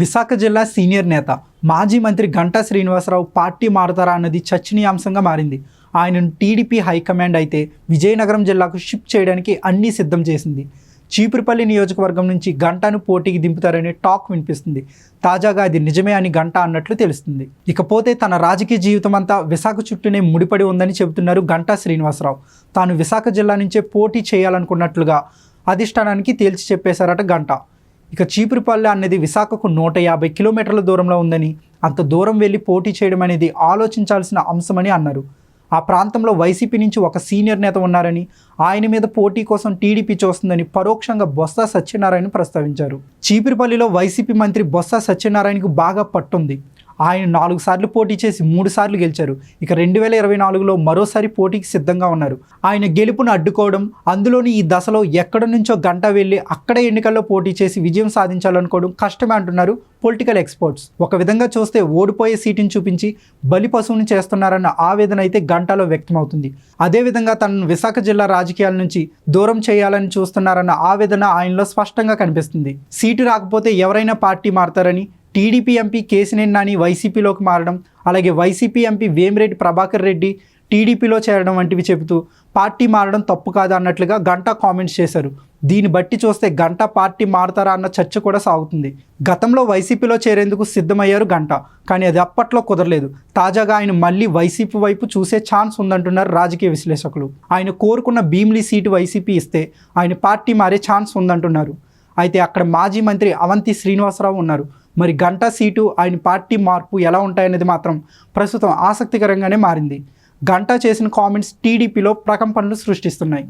విశాఖ జిల్లా సీనియర్ నేత మాజీ మంత్రి గంటా శ్రీనివాసరావు పార్టీ మారతారా అన్నది చర్చనీయాంశంగా మారింది. ఆయనను టీడీపీ హైకమాండ్ అయితే విజయనగరం జిల్లాకు షిఫ్ట్ చేయడానికి అన్నీ సిద్ధం చేసింది. చీపురుపల్లి నియోజకవర్గం నుంచి గంటాను పోటీకి దింపుతారనే టాక్ వినిపిస్తుంది. తాజాగా అది నిజమే అని గంట అన్నట్లు తెలుస్తుంది. ఇకపోతే తన రాజకీయ జీవితం అంతా విశాఖ చుట్టూనే ముడిపడి ఉందని చెబుతున్నారు గంటా శ్రీనివాసరావు. తాను విశాఖ జిల్లా నుంచే పోటీ చేయాలనుకున్నట్లుగా అధిష్టానానికి తేల్చి చెప్పేశారట గంట. ఇక చీపురుపల్లె అనేది విశాఖకు నూట యాభై కిలోమీటర్ల దూరంలో ఉందని అంత దూరం వెళ్ళి పోటీ చేయడం అనేది ఆలోచించాల్సిన అంశమని అన్నారు. ఆ ప్రాంతంలో వైసీపీ నుంచి ఒక సీనియర్ నేత ఉన్నారని ఆయన మీద పోటీ కోసం టీడీపీ చూస్తుందని పరోక్షంగా బొత్స సత్యనారాయణ ప్రస్తావించారు. చీపురుపల్లిలో వైసీపీ మంత్రి బొత్స సత్యనారాయణకు బాగా పట్టుంది. ఆయన నాలుగు సార్లు పోటీ చేసి మూడు సార్లు గెలిచారు. ఇక రెండు వేల ఇరవై నాలుగులో మరోసారి పోటీకి సిద్ధంగా ఉన్నారు. ఆయన గెలుపును అడ్డుకోవడం అందులోని ఈ దశలో ఎక్కడ నుంచో గంట వెళ్ళి అక్కడే ఎన్నికల్లో పోటీ చేసి విజయం సాధించాలనుకోవడం కష్టమే అంటున్నారు పొలిటికల్ ఎక్స్పర్ట్స్. ఒక విధంగా చూస్తే ఓడిపోయే సీటుని చూపించి బలి పశువుని చేస్తున్నారన్న ఆవేదన అయితే గంటలో వ్యక్తమవుతుంది. అదేవిధంగా తనను విశాఖ జిల్లా రాజకీయాల నుంచి దూరం చేయాలని చూస్తున్నారన్న ఆవేదన ఆయనలో స్పష్టంగా కనిపిస్తుంది. సీటు రాకపోతే ఎవరైనా పార్టీ మారతారని టీడీపీ ఎంపీ కేసినేని నాని వైసీపీలోకి మారడం అలాగే వైసీపీ ఎంపీ వేమిరెడ్డి ప్రభాకర్ రెడ్డి టీడీపీలో చేరడం వంటివి చెబుతూ పార్టీ మారడం తప్పు కాదు అన్నట్లుగా గంట కామెంట్స్ చేశారు. దీన్ని బట్టి చూస్తే గంట పార్టీ మారతారా అన్న చర్చ కూడా సాగుతుంది. గతంలో వైసీపీలో చేరేందుకు సిద్ధమయ్యారు గంట కానీ అది అప్పట్లో కుదరలేదు. తాజాగా ఆయన మళ్ళీ వైసీపీ వైపు చూసే ఛాన్స్ ఉందంటున్నారు రాజకీయ విశ్లేషకులు. ఆయన కోరుకున్న భీమ్లీ సీటు వైసీపీ ఇస్తే ఆయన పార్టీ మారే ఛాన్స్ ఉందంటున్నారు. అయితే అక్కడ మాజీ మంత్రి అవంతి శ్రీనివాసరావు ఉన్నారు. మరి గంటా సీటు ఆయన పార్టీ మార్పు ఎలా ఉంటాయనేది మాత్రం ప్రస్తుతం ఆసక్తికరంగానే మారింది. గంటా చేసిన కామెంట్స్ టీడీపీలో ప్రకంపనలు సృష్టిస్తున్నాయి.